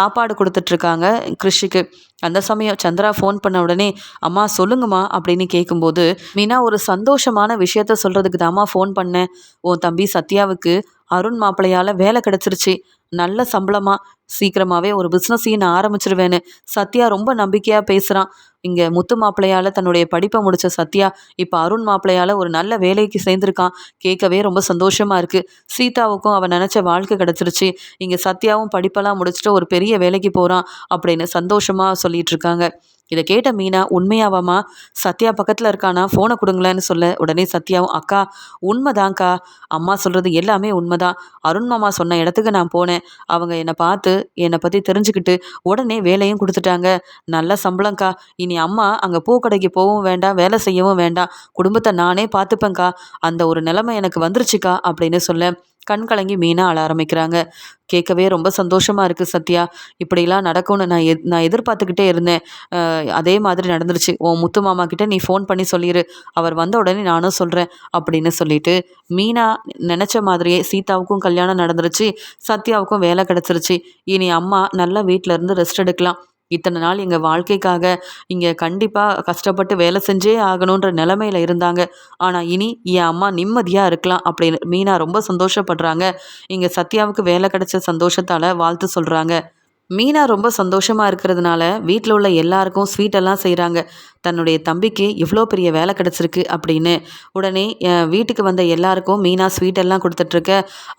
சாப்பாடு கொடுத்துட்ருக்காங்க கிருஷிக்கு. அந்த சமயம் சந்திரா ஃபோன் பண்ண உடனே அம்மா சொல்லுங்கம்மா அப்படின்னு கேட்கும்போது மீனா ஒரு சந்தோஷமான விஷயத்த சொல்கிறதுக்கு தாம்மா ஃபோன் பண்ணேன் உன் தம்பி சத்யாவுக்கு அருண் மாப்பிள்ளையால் வேலை கிடச்சிருச்சு. நல்ல சம்பளமாக சீக்கிரமாகவே ஒரு பிஸ்னஸையும் நான் ஆரம்பிச்சிருவேன்னு. சத்யா ரொம்ப நம்பிக்கையாக பேசுகிறான் இங்கே முத்து மாப்பிள்ளையால் தன்னுடைய படிப்பை முடித்த சத்யா இப்போ அருண் மாப்பிள்ளையால் ஒரு நல்ல வேலைக்கு சேர்ந்துருக்கான். கேட்கவே ரொம்ப சந்தோஷமாக இருக்குது சீதாவுக்கும் அவன் நினச்ச வாழ்க்கை கிடச்சிருச்சு. இங்கே சத்யாவும் படிப்பெல்லாம் முடிச்சுட்டு ஒரு பெரிய வேலைக்கு போகிறான் அப்படின்னு சந்தோஷமாக சொல்லிகிட்ருக்காங்க இருக்காங்க. இதை கேட்ட மீனா உண்மையாவாமா சத்யா பக்கத்தில் இருக்கானா? ஃபோனை கொடுங்களேன்னு சொல்ல. உடனே சத்யாவும் அக்கா உண்மைதான்க்கா. அம்மா சொல்கிறது எல்லாமே உண்மைதான். அருண் மாமா சொன்ன இடத்துக்கு நான் போனேன். அவங்க என்னை பார்த்து என்னை பற்றி தெரிஞ்சுக்கிட்டு உடனே வேலையும் கொடுத்துட்டாங்க. நல்ல சம்பளம்க்கா. இனி அம்மா அங்கே பூக்கடைக்கு போகவும் வேண்டாம் வேலை செய்யவும் வேண்டாம். குடும்பத்தை நானே பார்த்துப்பேங்க்கா அந்த ஒரு நிலைமை எனக்கு வந்துருச்சுக்கா அப்படின்னு சொல்ல கண் கலங்கி மீனா அழ ஆரம்பிக்கிறாங்க. கேட்கவே ரொம்ப சந்தோஷமாக இருக்குது சத்யா. இப்படிலாம் நடக்கும்னு நான் எ நான் எதிர்பார்த்துக்கிட்டே இருந்தேன். அதே மாதிரி நடந்துருச்சு. உன் முத்து மாமா கிட்டே நீ ஃபோன் பண்ணி சொல்லிடு அவர் வந்த உடனே நானும் சொல்கிறேன் அப்படின்னு சொல்லிட்டு மீனா நினச்ச மாதிரியே சீதாவுக்கும் கல்யாணம் நடந்துருச்சு. சத்யாவுக்கும் வேலை கிடச்சிருச்சு. இனி அம்மா நல்லா வீட்டில் இருந்து ரெஸ்ட் எடுக்கலாம். இத்தனை நாள் எங்கள் வாழ்க்கைக்காக இங்கே கண்டிப்பாக கஷ்டப்பட்டு வேலை செஞ்சே ஆகணுன்ற நிலமையில இருந்தாங்க. ஆனால் இனி என் அம்மா நிம்மதியாக இருக்கலாம் அப்படின்னு மீனா ரொம்ப சந்தோஷப்படுறாங்க. இங்கே சத்யாவுக்கு வேலை கிடைச்ச சந்தோஷத்தால் வாழ்த்து சொல்கிறாங்க மீனா ரொம்ப சந்தோஷமாக இருக்கிறதுனால வீட்டில் உள்ள எல்லாருக்கும் ஸ்வீட்டெல்லாம் செய்கிறாங்க தன்னுடைய தம்பிக்கு இவ்வளோ பெரிய வேலை கிடச்சிருக்கு அப்படின்னு உடனே வீட்டுக்கு வந்த எல்லாருக்கும் மீனா ஸ்வீட்டெல்லாம் கொடுத்துட்ருக்க.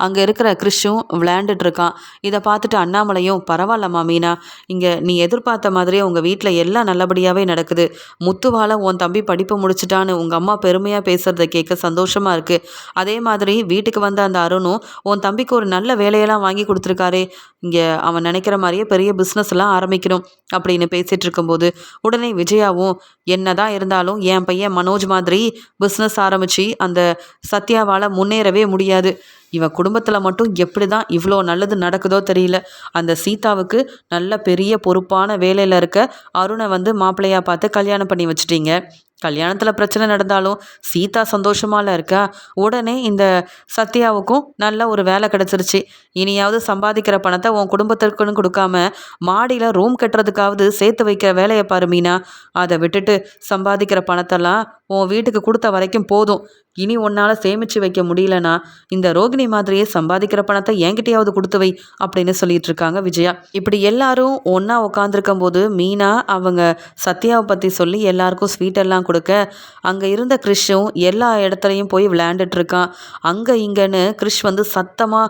அங்கே இருக்கிற கிறிஷும் விளையாண்டுட்ருக்கான். இதை பார்த்துட்டு அண்ணாமலையும் பரவாயில்லம்மா மீனா இங்கே நீ எதிர்பார்த்த மாதிரியே உங்கள் வீட்டில் எல்லாம் நல்லபடியாகவே நடக்குது. முத்துவால் உன் தம்பி படிப்பு முடிச்சிட்டான்னு உங்கள் அம்மா பெருமையாக பேசுகிறத கேட்க சந்தோஷமாக இருக்குது அதே மாதிரி வீட்டுக்கு வந்த அந்த அருணும் உன் தம்பிக்கு ஒரு நல்ல வேலையெல்லாம் வாங்கி கொடுத்துருக்காரே. இங்கே அவன் நினைக்கிற மாதிரியே பெரிய பிஸ்னஸ்லாம் ஆரம்பிக்கணும். அப்படின்னு பேசிகிட்டு இருக்கும்போது உடனே விஜயாவும் என்ன தான் இருந்தாலும் என் பையன் மனோஜ் மாதிரி பிஸ்னஸ் ஆரம்பித்து அந்த சத்யாவால் முன்னேறவே முடியாது. இவன் குடும்பத்தில் மட்டும் எப்படி தான் இவ்வளோ நல்லது நடக்குதோ தெரியல. அந்த சீதாவுக்கு நல்ல பெரிய பொறுப்பான வேலையில் இருக்க அருணை வந்து மாப்பிள்ளையாக பார்த்து கல்யாணம் பண்ணி வச்சிட்டீங்க. கல்யாணத்தில் பிரச்சனை நடந்தாலும் சீதா சந்தோஷமால இருக்கா. உடனே இந்த சத்யாவுக்கும் நல்ல ஒரு வேலை கிடச்சிருச்சு. இனியாவது சம்பாதிக்கிற பணத்தை உன் குடும்பத்திற்குன்னு கொடுக்காம மாடியில் ரூம் கட்டுறதுக்காவது சேர்த்து வைக்கிற வேலையை பாரு மீனா. அதை விட்டுட்டு சம்பாதிக்கிற பணத்தெல்லாம் உன் வீட்டுக்கு கொடுத்த வரைக்கும் போதும். இனி உன்னால் சேமித்து வைக்க முடியலனா இந்த ரோகிணி மாதிரியே சம்பாதிக்கிற பணத்தை என்கிட்டயாவது கொடுத்து வை அப்படின்னு சொல்லிட்டு இருக்காங்க விஜயா. இப்படி எல்லாரும் ஒன்றா உட்காந்துருக்கும் போது மீனா அவங்க சத்யாவை பற்றி சொல்லி எல்லாருக்கும் ஸ்வீட் எல்லாம் கொடுக்க அங்கே இருந்த கிறிஷும் எல்லா இடத்துலையும் போய் விளையாண்டுட்ருக்கான் அங்கே இங்கேன்னு கிறிஷ் வந்து சத்தமாக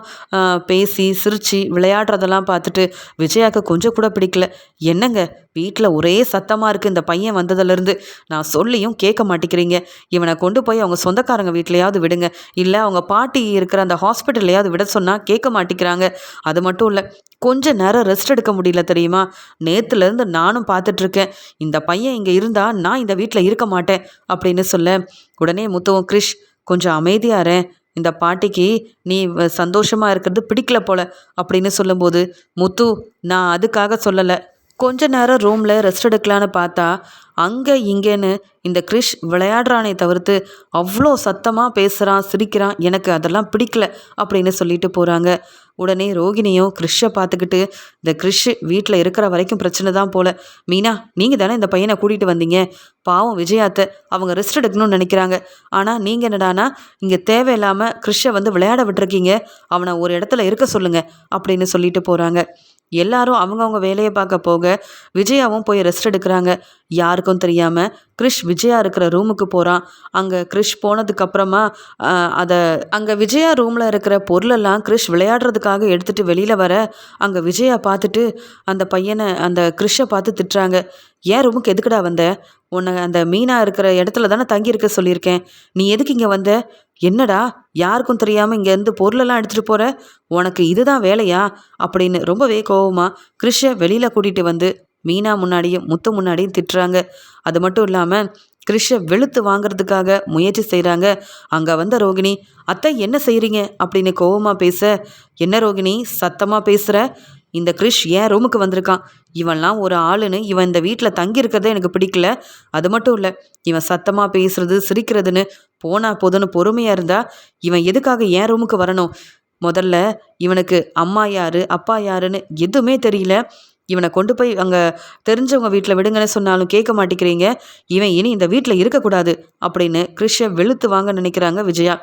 பேசி சிரித்து விளையாடுறதெல்லாம் பார்த்துட்டு விஜயாவுக்கு கொஞ்சம் கூட பிடிக்கல. என்னங்க? வீட்டில் ஒரே சத்தமாக இருக்குது இந்த பையன் வந்ததுலேருந்து நான் சொல்லியும் கேட்க மாட்டேங்கிறீங்க. இவனை கொண்டு போய் அவங்க சொந்தக்காரங்க வீட்லையாவது விடுங்க. இல்லை அவங்க பாட்டி இருக்கிற அந்த ஹாஸ்பிட்டல்லையாவது விட சொன்னால் கேட்க மாட்டேங்கிறாங்க. அது மட்டும் இல்லை கொஞ்ச நேரம் ரெஸ்ட் எடுக்க முடியல தெரியுமா? நேற்றுலேருந்து நானும் பார்த்துட்ருக்கேன். இந்த பையன் இங்கே இருந்தால் நான் இந்த வீட்டில் இருக்க மாட்டேன் அப்படின்னு சொல்ல உடனே முத்துவும் கிரிஷ் கொஞ்சம் அமைதியாரேன் இந்த பாட்டிக்கு நீ சந்தோஷமாக இருக்கிறது பிடிக்கல போல. அப்படின்னு சொல்லும்போது முத்து நான் அதுக்காக சொல்லலை. கொஞ்ச நேரம் ரூமில் ரெஸ்ட் எடுக்கலான்னு பார்த்தா அங்கே இங்கேன்னு இந்த கிரிஷ் விளையாடுறானே தவிர்த்து அவ்வளோ சத்தமாக பேசுகிறான் சிரிக்கிறான். எனக்கு அதெல்லாம் பிடிக்கல அப்படின்னு சொல்லிட்டு போகிறாங்க உடனே ரோகிணியும் கிறிஷை பார்த்துக்கிட்டு இந்த கிறிஷ் வீட்டில் இருக்கிற வரைக்கும் பிரச்சனை தான் போல. மீனா நீங்கள் தானே இந்த பையனை கூட்டிகிட்டு வந்தீங்க. பாவம் விஜயாத்தை அவங்க ரெஸ்ட் எடுக்கணும்னு நினைக்கிறாங்க. ஆனால் நீங்கள் என்னடானா இங்கே தேவையில்லாமல் கிறிஷை வந்து விளையாட விட்டுருக்கீங்க. அவனை ஒரு இடத்துல இருக்க சொல்லுங்கள் அப்படின்னு சொல்லிட்டு போகிறாங்க எல்லாரும் அவங்கவுங்க வேலையை பார்க்க போக விஜயாவும் போய் ரெஸ்ட் எடுக்கிறாங்க. யாருக்கும் தெரியாமல் கிறிஷ் விஜயா இருக்கிற ரூமுக்கு போகிறான் அங்கே கிறிஷ் போனதுக்கப்புறமா அதை அங்கே விஜயா ரூமில் இருக்கிற பொருளெல்லாம் கிறிஷ் விளையாடுறதுக்காக எடுத்துகிட்டு வெளியில் வர அங்கே விஜயா பார்த்துட்டு அந்த பையனை அந்த கிறிஷை பார்த்து திட்டுறாங்க. ஏன் ரூமுக்கு எதுக்குடா வந்த? உன்னை அந்த மீனா இருக்கிற இடத்துல தானே தங்கியிருக்க சொல்லியிருக்கேன். நீ எதுக்கு இங்கே வந்த? என்னடா யாருக்கும் தெரியாமல் இங்கேருந்து பொருளெல்லாம் எடுத்துகிட்டு போகிற உனக்கு இதுதான் வேலையா? அப்படின்னு ரொம்பவே கோவமாக கிறிஷை வெளியில் கூட்டிகிட்டு வந்து மீனா முன்னாடியும் முத்து முன்னாடியும் திட்டுறாங்க. அது மட்டும் இல்லாமல் கிறிஷை வெளுத்து வாங்குறதுக்காக முயற்சி செய்கிறாங்க அங்கே வந்த ரோகிணி அத்தை என்ன செய்கிறீங்க அப்படின்னு கோவமாக பேச என்ன ரோகிணி சத்தமாக பேசுகிற இந்த கிறிஷ் ஏன் ரூமுக்கு வந்திருக்கான்? இவன்லாம் ஒரு ஆளுன்னு இவன் இந்த வீட்டில் தங்கியிருக்கிறதே எனக்கு பிடிக்கல. அது மட்டும் இல்லை இவன் சத்தமாக பேசுறது சிரிக்கிறதுன்னு போனா போதுன்னு பொறுமையாக இருந்தா இவன் எதுக்காக ஏன் ரூமுக்கு வரணும்? முதல்ல இவனுக்கு அம்மா யாரு அப்பா யாருன்னு எதுவுமே தெரியல. இவனை கொண்டு போய் அங்கே தெரிஞ்சவங்க வீட்டில் விடுங்கன்னு சொன்னாலும் கேட்க மாட்டேங்கிறீங்க. இவன் இனி இந்த வீட்டில் இருக்கக்கூடாது அப்படின்னு கிறிஷை வெளுத்து வாங்க நினைக்கிறாங்க விஜயா.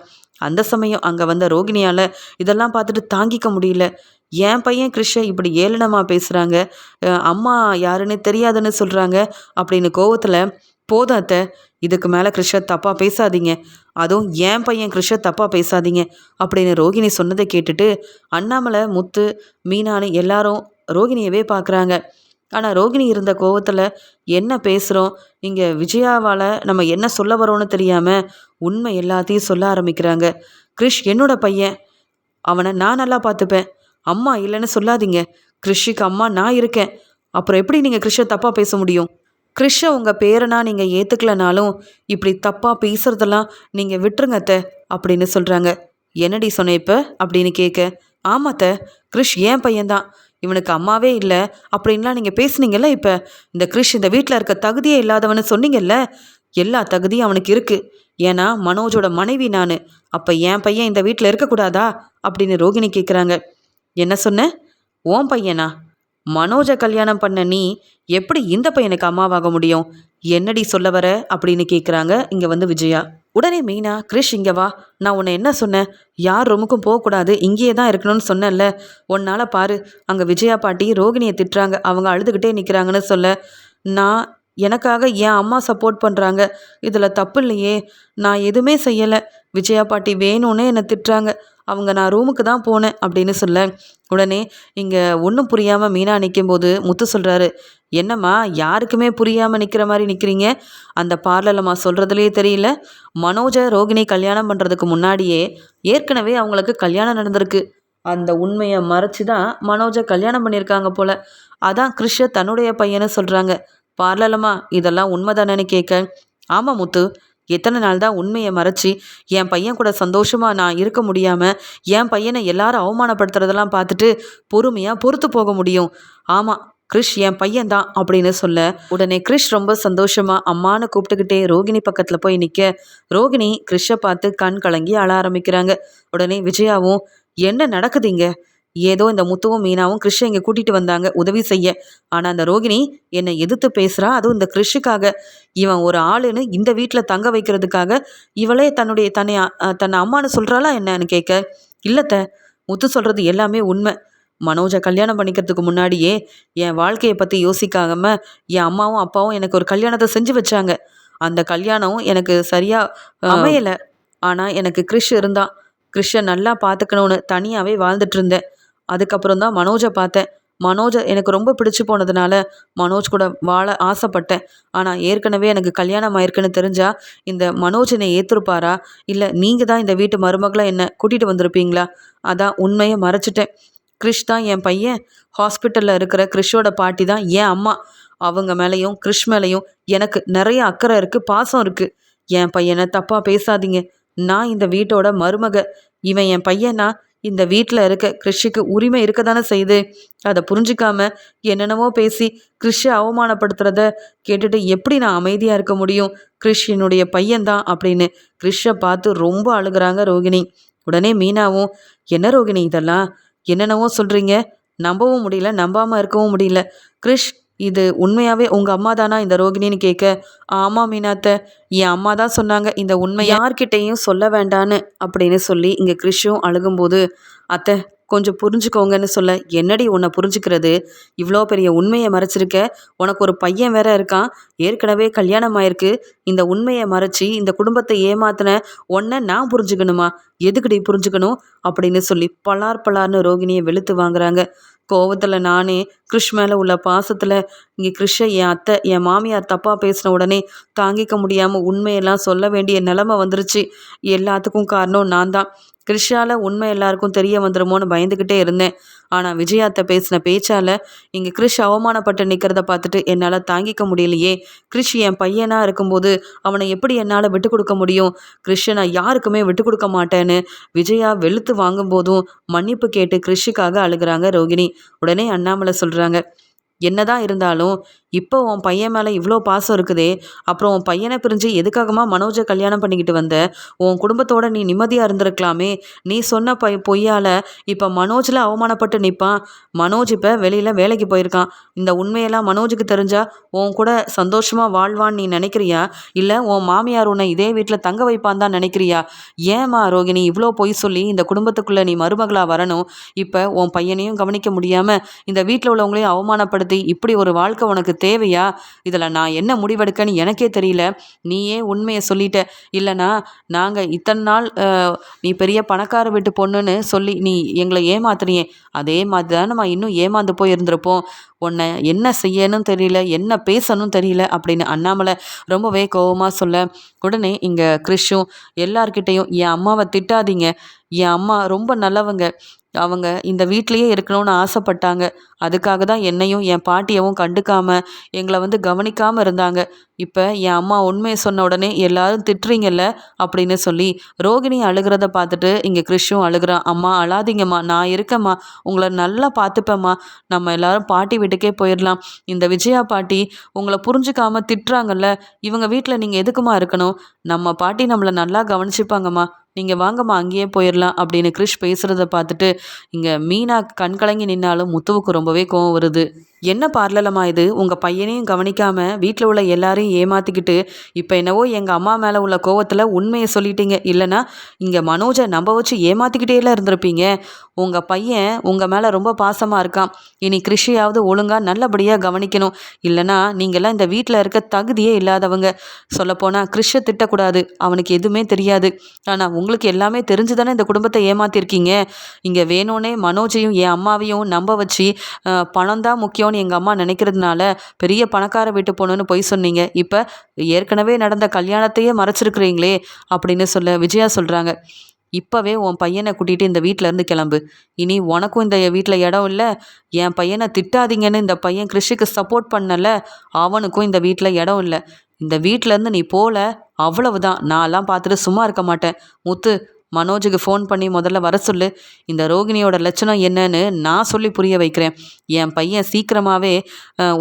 அந்த சமயம் அங்கே வந்த ரோகிணியால் இதெல்லாம் பார்த்துட்டு தாங்கிக்க முடியல. என் பையன் கிருஷ்ண இப்படி ஏளனமாக பேசுகிறாங்க அம்மா யாருன்னு தெரியாதுன்னு சொல்கிறாங்க அப்படின்னு கோவத்தில் போதும் அத்தை இதுக்கு மேலே கிருஷ்ண தப்பாக பேசாதீங்க. அதுவும் என் பையன் கிருஷ்ண தப்பாக பேசாதீங்க. அப்படின்னு ரோகிணி சொன்னதை கேட்டுட்டு அண்ணாமலை முத்து மீனானு எல்லாரும் ரோகிணியவே பார்க்குறாங்க ஆனால் ரோகிணி இருந்த கோவத்தில் என்ன பேசுகிறோம் இங்கே விஜயாவால் நம்ம என்ன சொல்ல வரோன்னு தெரியாமல் உண்மை எல்லாத்தையும் சொல்ல ஆரம்பிக்கிறாங்க. கிருஷ் என்னோட பையன். அவனை நான் நல்லா பார்த்துப்பேன் அம்மா இல்லைன்னு சொல்லாதீங்க. கிருஷிக்கு அம்மா நான் இருக்கேன். அப்புறம் எப்படி நீங்கள் கிறிஷை தப்பாக பேச முடியும்? கிறிஷை உங்கள் பேரனா நீங்கள் ஏற்றுக்கலனாலும் இப்படி தப்பாக பேசுகிறதெல்லாம் நீங்கள் விட்டுருங்கத்த அப்படின்னு சொல்கிறாங்க என்னடி சொன்னேன் இப்போ? அப்படின்னு கேட்க. ஆமாத்த கிருஷ் ஏன் பையன்தான். இவனுக்கு அம்மாவே இல்லை. அப்படின்லாம் நீங்கள் பேசுனீங்கல்ல இப்போ? இந்த கிருஷ் இந்த வீட்டில் இருக்க தகுதியே இல்லாதவனு சொன்னீங்கல்ல? எல்லா தகுதியும் அவனுக்கு இருக்குது ஏன்னா மனோஜோட மனைவி நான். அப்போ என் பையன் இந்த வீட்டில் இருக்கக்கூடாதா? அப்படின்னு ரோகிணி கேட்குறாங்க என்ன சொன்ன? ஓன் பையனா? மனோஜை கல்யாணம் பண்ண நீ எப்படி இந்த பையனுக்கு அம்மாவாக முடியும்? என்னடி சொல்ல வர? அப்படின்னு கேட்குறாங்க இங்கே வந்து விஜயா. உடனே மீனா கிரிஷ் இங்கே வா. நான் உன்னை என்ன சொன்னேன்? யார் ரொமுக்கும் போகக்கூடாது இங்கேயே தான் இருக்கணும்னு சொன்னேன்ல. உன்னால் பாரு அங்கே விஜயா பாட்டி ரோகிணியை திட்டுறாங்க. அவங்க அழுதுகிட்டே நிற்கிறாங்கன்னு சொல்ல. நான் எனக்காக என் அம்மா சப்போர்ட் பண்ணுறாங்க இதில் தப்பு இல்லையே. நான் எதுவுமே செய்யலை. விஜயா பாட்டி வேணும்னே என்னை திட்டுறாங்க. அவங்க நான் ரூமுக்கு தான் போனேன் அப்படின்னு சொல்ல. உடனே இங்கே ஒன்றும் புரியாமல் மீனா நிற்கும்போது முத்து சொல்கிறாரு என்னம்மா யாருக்குமே புரியாமல் நிற்கிற மாதிரி நிற்கிறீங்க அந்த பார்லலம்மா சொல்கிறதுலேயே தெரியல. மனோஜை ரோகிணி கல்யாணம் பண்ணுறதுக்கு முன்னாடியே ஏற்கனவே அவங்களுக்கு கல்யாணம் நடந்திருக்கு. அந்த உண்மையை மறைச்சி தான் மனோஜை கல்யாணம் பண்ணியிருக்காங்க போல். அதான் கிருஷ்ண தன்னுடைய பையனை சொல்கிறாங்க பார்லலம்மா இதெல்லாம் உண்மைதானேன்னு கேட்க ஆமாம் முத்து எத்தனை நாள் தான் உண்மையை மறைச்சி என் பையன் கூட சந்தோஷமாக நான் இருக்க முடியாமல் என் பையனை எல்லாரும் அவமானப்படுத்துறதெல்லாம் பார்த்துட்டு பொறுமையாக பொறுத்து போக முடியும். ஆமாம் கிறிஷ் என் பையன்தான் அப்படின்னு சொல்ல உடனே கிறிஷ் ரொம்ப சந்தோஷமாக அம்மானு கூப்பிட்டுக்கிட்டே ரோகிணி பக்கத்தில் போய் நிற்க ரோகிணி கிறிஷை பார்த்து கண் கலங்கி அழ ஆரம்பிக்கிறாங்க. உடனே விஜயாவும் என்ன நடக்குதுங்க ஏதோ இந்த முத்துவும் மீனாவும் கிறிஷை இங்கே கூட்டிகிட்டு வந்தாங்க உதவி செய்ய. ஆனால் அந்த ரோகிணி என்னை எதிர்த்து பேசுகிறா அதுவும் இந்த கிறிஷுக்காக இவன் ஒரு ஆளுன்னு இந்த வீட்டில் தங்க வைக்கிறதுக்காக இவளே தன்னுடைய தன்னை தன்னை அம்மானு சொல்கிறாளா என்னன்னு கேட்க இல்லத்த முத்து சொல்கிறது எல்லாமே உண்மை. மனோஜை கல்யாணம் பண்ணிக்கிறதுக்கு முன்னாடியே என் வாழ்க்கையை பற்றி யோசிக்காம என் அம்மாவும் அப்பாவும் எனக்கு ஒரு கல்யாணத்தை செஞ்சு வச்சாங்க. அந்த கல்யாணம் எனக்கு சரியாக அமையலை. ஆனால் எனக்கு கிறிஷ் இருந்தான். கிறிஷை நல்லா பார்த்துக்கணும்னு தனியாகவே வாழ்ந்துட்டு இருந்தேன். அதுக்கப்புறம் தான் மனோஜை பார்த்தேன். மனோஜை எனக்கு ரொம்ப பிடிச்சி போனதுனால மனோஜ் கூட வாழ ஆசைப்பட்டேன். ஆனால் ஏற்கனவே எனக்கு கல்யாணம் ஆயிருக்குன்னு தெரிஞ்சால் இந்த மனோஜ் என்னை ஏற்றுருப்பாரா இல்லை நீங்கள் தான் இந்த வீட்டு மருமகளை என்னை கூட்டிகிட்டு வந்திருப்பீங்களா? அதான் உண்மையை மறைச்சிட்டேன். கிறிஷ் தான் என் பையன். ஹாஸ்பிட்டலில் இருக்கிற கிறிஷோட பாட்டி தான் என் அம்மா. அவங்க மேலேயும் கிறிஷ் மேலேயும் எனக்கு நிறைய அக்கறை இருக்குது பாசம் இருக்குது என் பையனை தப்பாக பேசாதீங்க. நான் இந்த வீட்டோட மருமக. இவன் என் பையனா? இந்த வீட்டில் இருக்க கிறிஷுக்கு உரிமை இருக்க தானே செய்யுது? அதை புரிஞ்சிக்காம என்னென்னவோ பேசி கிறிஷை அவமானப்படுத்துறத கேட்டுட்டு எப்படி நான் அமைதியாக இருக்க முடியும்? கிறிஷ் என்னுடைய பையன்தான் அப்படின்னு கிறிஷை பார்த்து ரொம்ப அழுகிறாங்க ரோகிணி. உடனே மீனாவும் என்ன ரோகிணி இதெல்லாம்? என்னென்னவோ சொல்கிறீங்க நம்பவும் முடியல நம்பாமல் இருக்கவும் முடியல. கிறிஷ் இது உண்மையாகவே உங்கள் அம்மா தானா இந்த ரோகிணின்னு கேட்க ஆமாம் மீனாத்த என் அம்மா தான் சொன்னாங்க இந்த உண்மை யார்கிட்டையும் சொல்ல வேண்டான்னு அப்படின்னு சொல்லி இங்கே கிறிஷும் அழுகும்போது அத்தை கொஞ்சம் புரிஞ்சுக்கோங்கன்னு சொல்ல என்னடி உன்னை புரிஞ்சுக்கிறது? இவ்வளோ பெரிய உண்மையை மறைச்சிருக்க? உனக்கு ஒரு பையன் வேற இருக்கான் ஏற்கனவே கல்யாணம் ஆயிருக்கு. இந்த உண்மையை மறைச்சி இந்த குடும்பத்தை ஏமாத்தின உன்னை நான் புரிஞ்சுக்கணுமா? எதுக்குடி புரிஞ்சுக்கணும்? அப்படின்னு சொல்லி பலார் பலார்னு ரோகிணியை வெளுத்து வாங்குறாங்க. கோவத்தில் நானே கிறிஷ் மேலே உள்ள பாசத்தில் இங்கே கிறிஷை என் அத்தை என் மாமியார் தப்பாக பேசின உடனே தாங்கிக்க முடியாமல் உண்மையெல்லாம் சொல்ல வேண்டிய நிலமை வந்துருச்சு. எல்லாத்துக்கும் காரணம் நான் தான். கிறிஷால் உண்மை எல்லாருக்கும் தெரிய வந்துடுமோன்னு பயந்துக்கிட்டே இருந்தேன். ஆனால் விஜயாத்த பேசின பேச்சால் இங்கே கிறிஷ் அவமானப்பட்டு நிற்கிறத பார்த்துட்டு என்னால் தாங்கிக்க முடியலையே. கிறிஷ் என் பையனாக இருக்கும்போது அவனை எப்படி என்னால் விட்டு கொடுக்க முடியும்? கிறிஷை நான் யாருக்குமே விட்டு கொடுக்க மாட்டேன்னு விஜயா வெளுத்து வாங்கும்போதும் மன்னிப்பு கேட்டு கிறிஷுக்காக அழுகிறாங்க ரோகிணி. உடனே அண்ணாமலை சொல்கிறாங்க என்னதான் இருந்தாலும் இப்போ உன் பையன் மேலே இவ்வளோ பாசம் இருக்குதே அப்புறம் உன் பையனை பிரிஞ்சு எதுக்காகமா மனோஜை கல்யாணம் பண்ணிக்கிட்டு வந்த? உன் குடும்பத்தோட நீ நிம்மதியாக இருந்திருக்கலாமே. நீ சொன்ன பை பொய்யால் இப்போ மனோஜில் அவமானப்பட்டு நிற்பான் மனோஜ் இப்போ வெளியில் வேலைக்கு போயிருக்கான். இந்த உண்மையெல்லாம் மனோஜுக்கு தெரிஞ்சா உன் கூட சந்தோஷமாக வாழ்வான்னு நீ நினைக்கிறியா? இல்லை உன் மாமியார் உன்னை இதே வீட்டில் தங்க வைப்பான் தான் நினைக்கிறியா? ஏமா ரோகிணி இவ்வளோ பொய் சொல்லி இந்த குடும்பத்துக்குள்ளே நீ மருமகளாக வரணும். இப்போ உன் பையனையும் கவனிக்க முடியாமல் இந்த வீட்டில் உள்ளவங்களையும் அவமானப்படுத்தி இப்படி ஒரு வாழ்க்கை உனக்கு தேவையா? இதில் நான் என்ன முடிவெடுக்கன்னு எனக்கே தெரியல. நீயே உண்மையை சொல்லிட்ட. இல்லைனா நாங்கள் இத்தனை நாள் நீ பெரிய பணக்கார வீட்டு பொண்ணுன்னு சொல்லி நீ எங்களை ஏமாத்துறியே அதே மாதிரி தான் நம்ம இன்னும் ஏமாந்து போய் இருந்திருப்போம் உன்னை என்ன செய்யணும் தெரியல என்ன பேசணும் தெரியல அப்படின்னு அண்ணாமலை ரொம்பவே கோபமாக சொல்ல உடனே இங்கே கிறிஷும் எல்லார்கிட்டேயும் என் அம்மாவை திட்டாதீங்க. என் அம்மா ரொம்ப நல்லவங்க. அவங்க இந்த வீட்லேயே இருக்கணும்னு ஆசைப்பட்டாங்க. அதுக்காக தான் என்னையும் என் பாட்டியவும் கண்டுக்காம எங்களை வந்து கவனிக்காமல் இருந்தாங்க. இப்போ என் அம்மா உண்மையை சொன்ன உடனே எல்லாரும் திட்டுறீங்கல்ல? அப்படின்னு சொல்லி ரோகிணி அழுகிறத பார்த்துட்டு இங்கே கிறிஷும் அழுகிறான். அம்மா அழாதீங்கம்மா. நான் இருக்கேம்மா. உங்களை நல்லா பார்த்துப்பேம்மா. நம்ம எல்லாரும் பாட்டி வீட்டுக்கே போயிடலாம். இந்த விஜயா பாட்டி உங்களை புரிஞ்சுக்காம திட்டுறாங்கல்ல. இவங்க வீட்டில் நீங்கள் எதுக்குமா இருக்கணும்? நம்ம பாட்டி நம்மளை நல்லா கவனிச்சுப்பாங்கம்மா. நீங்கள் வாங்கம்மா அங்கேயே போயிடலாம் அப்படின்னு கிரிஷ் பேசுகிறத பார்த்துட்டு இங்கே மீனா கண்கலங்கி நின்னாலும் முத்துவுக்கு ரொம்பவே கோவம் வருது. என்ன பார்லலம்மா இது? உங்கள் பையனையும் கவனிக்காமல் வீட்டில் உள்ள எல்லாரையும் ஏமாற்றிக்கிட்டு இப்போ என்னவோ எங்கள் அம்மா மேலே உள்ள கோவத்தில் உண்மையை சொல்லிட்டீங்க. இல்லைனா இங்கே மனோஜை நம்ப வச்சு ஏமாற்றிக்கிட்டேலாம் இருந்திருப்பீங்க. உங்கள் பையன் உங்கள் மேலே ரொம்ப பாசமாக இருக்கான். இனி கிருஷியாவது ஒழுங்காக நல்லபடியாக கவனிக்கணும். இல்லைனா நீங்கள்லாம் இந்த வீட்டில் இருக்க தகுதியே இல்லாதவங்க. சொல்லப்போனால் கிருஷை திட்டக்கூடாது. அவனுக்கு எதுவுமே தெரியாது. ஆனால் உங்களுக்கு எல்லாமே தெரிஞ்சு தானே இந்த குடும்பத்தை ஏமாற்றிருக்கீங்க இங்கே வேணும்னே மனோஜையும் என் அம்மாவையும் நம்ப வச்சு பணம் தான் முக்கியம் முக்கியம்னு எங்கள் அம்மா நினைக்கிறதுனால பெரிய பணக்கார வீட்டு பொண்ணுன்னு பொய் சொன்னீங்க. இப்போ ஏற்கனவே நடந்த கல்யாணத்தையே மறைச்சிருக்கிறீங்களே அப்படின்னு சொல்ல விஜயா சொல்கிறாங்க இப்போவே உன் பையனை கூட்டிகிட்டு இந்த வீட்டிலேருந்து கிளம்பு. இனி உனக்கும் இந்த வீட்டில் இடம் இல்லை. என் பையனை திட்டாதீங்கன்னு இந்த பையன் கிருஷிக்கு சப்போர்ட் பண்ணல. அவனுக்கும் இந்த வீட்டில் இடம் இல்லை. இந்த வீட்டிலேருந்து நீ போகல அவ்வளவுதான். நான்லாம் பார்த்துட்டு சும்மா இருக்க மாட்டேன். முத்து மனோஜுக்கு ஃபோன் பண்ணி முதல்ல வர சொல்லு. இந்த ரோகிணியோட லட்சணம் என்னன்னு நான் சொல்லி புரிய வைக்கிறேன். என் பையன் சீக்கிரமாகவே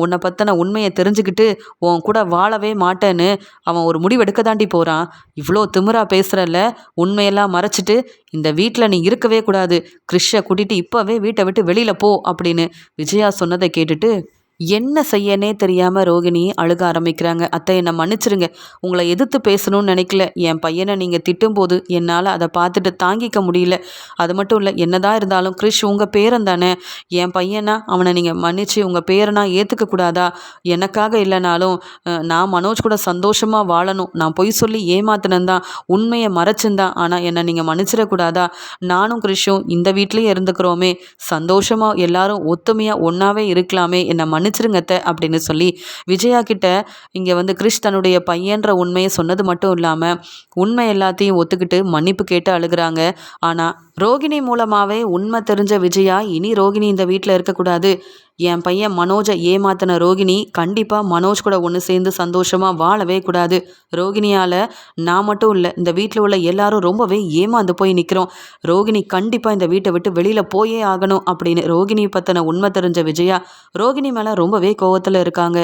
உன்னை பற்றின உண்மையை தெரிஞ்சுக்கிட்டு உன் கூட வாழவே மாட்டேன்னு அவன் ஒரு முடிவெடுக்க தாண்டி போகிறான் இவ்வளோ திமிரா பேசுகிறல்ல உண்மையெல்லாம் மறைச்சிட்டு இந்த வீட்டில் நீ இருக்கவே கூடாது. கிறிஷை கூட்டிகிட்டு இப்போவே வீட்டை விட்டு வெளியில் போ அப்படின்னு விஜயா சொன்னதை கேட்டுட்டு என்ன செய்யனே தெரியாமல் ரோகிணி அழுக ஆரம்பிக்கிறாங்க. அத்தை என்னை மன்னிச்சிருங்க. உங்களை எதிர்த்து பேசணும்னு நினைக்கல. என் பையனை நீங்கள் திட்டும்போது என்னால் அதை பார்த்துட்டு தாங்கிக்க முடியல. அது மட்டும் இல்லை என்னதான் இருந்தாலும் கிறிஷ் உங்கள் பேரன் தானே. என் பையனா அவனை நீங்கள் மன்னிச்சு உங்கள் பேரனா ஏற்றுக்க கூடாதா? எனக்காக இல்லைனாலும் நான் மனோஜ் கூட சந்தோஷமாக வாழணும். நான் பொய் சொல்லி ஏமாத்தினந்தான் உண்மையை மறைச்சிருந்தான் ஆனால் என்னை நீங்கள் மன்னிச்சிடக்கூடாதா? நானும் கிறிஷும் இந்த வீட்லேயே இருந்துக்கிறோமே. சந்தோஷமாக எல்லாரும் ஒத்துமையாக ஒன்றாவே இருக்கலாமே. என்னை மன்னி மன்னிச்சிருங்கத்த அப்படின்னு சொல்லி விஜயா கிட்ட இங்கே வந்து கிறிஷ் தன்னுடைய பையன்ற உண்மையை சொன்னது மட்டும் இல்லாமல் உண்மை எல்லாத்தையும் ஒத்துக்கிட்டு மன்னிப்பு கேட்டு அழுகிறாங்க. ஆனால் ரோகிணி மூலமாகவே உண்மை தெரிஞ்ச விஜயா இனி ரோகிணி இந்த வீட்டில் இருக்கக்கூடாது. என் பையன் மனோஜை ஏமாத்தின ரோகிணி கண்டிப்பாக மனோஜ் கூட ஒன்று சேர்ந்து சந்தோஷமாக வாழவே கூடாது. ரோகிணியால் நான் மட்டும் இல்லை இந்த வீட்டில் உள்ள எல்லாரும் ரொம்பவே ஏமாந்து போய் நிற்கிறோம் ரோகிணி கண்டிப்பாக இந்த வீட்டை விட்டு வெளியில் போயே ஆகணும் அப்படின்னு ரோகிணி பற்றின உண்மை தெரிஞ்ச விஜயா ரோகிணி மேலே ரொம்பவே கோவத்தில் இருக்காங்க.